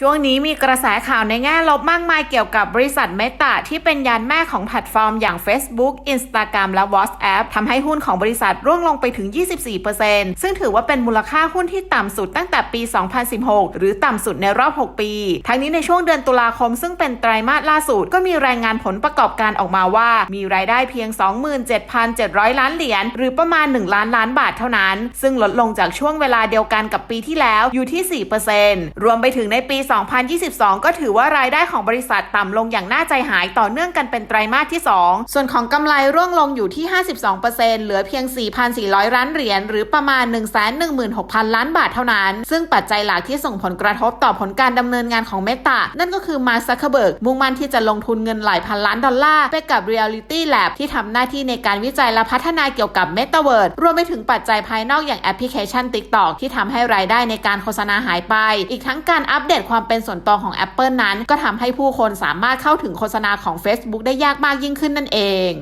ช่วงนี้มีกระแสข่าวในแง่ลบมากมายเกี่ยวกับบริษัทเมตาที่เป็นยานแม่ของแพลตฟอร์มอย่าง Facebook Instagram และ WhatsApp ทำให้หุ้นของบริษัทร่วงลงไปถึง 24%ซึ่งถือว่าเป็นมูลค่าหุ้นที่ต่ำสุดตั้งแต่ปี 2016 หรือต่ำสุดในรอบ 6 ปี ทั้งนี้ในช่วงเดือนตุลาคมซึ่งเป็นไตรมาสล่าสุด ก็มีรายงานผลประกอบการออกมาว่า มีรายได้เพียง 27,700 ล้านเหรียญหรือประมาณ 1 ล้านล้านบาทเท่านั้น ซึ่งลดลงจากช่วงเวลาเดียวกันกับปีที่แล้วอยู่ที่ 4%รวมไปถึงในปี2022 ก็ถือว่ารายได้ของบริษัทต่ำลงอย่างน่าใจหายต่อเนื่องกันเป็นไตรมาสที่ 2 ส่วนของกำไรร่วงลงอยู่ที่ 52%เหลือเพียง 4,400 ล้านเหรียญหรือประมาณ 116,000 ล้านบาทเท่านั้น ซึ่งปัจจัยหลักที่ส่งผลกระทบต่อผลการดำเนินงานของเมตานั่นก็คือมาร์คซักเคเบิร์กมุ่งมั่นที่จะลงทุนเงินหลายพันล้านดอลลาร์ไปกับ Reality Lab ที่ทำหน้าที่ในการวิจัยและพัฒนาเกี่ยวกับ Metaverse รวมไปถึงปัจจัยภายนอกอย่างแอปพลิเคชัน TikTok ที่ทำให้รายได้ในการโฆษณาหายไป อีกทั้งการอัปเดตความเป็นส่วนตัวของ Apple นั้น ก็ทำให้ผู้คนสามารถเข้าถึงโฆษณาของ Facebook ได้ยากมากยิ่งขึ้นนั่นเอง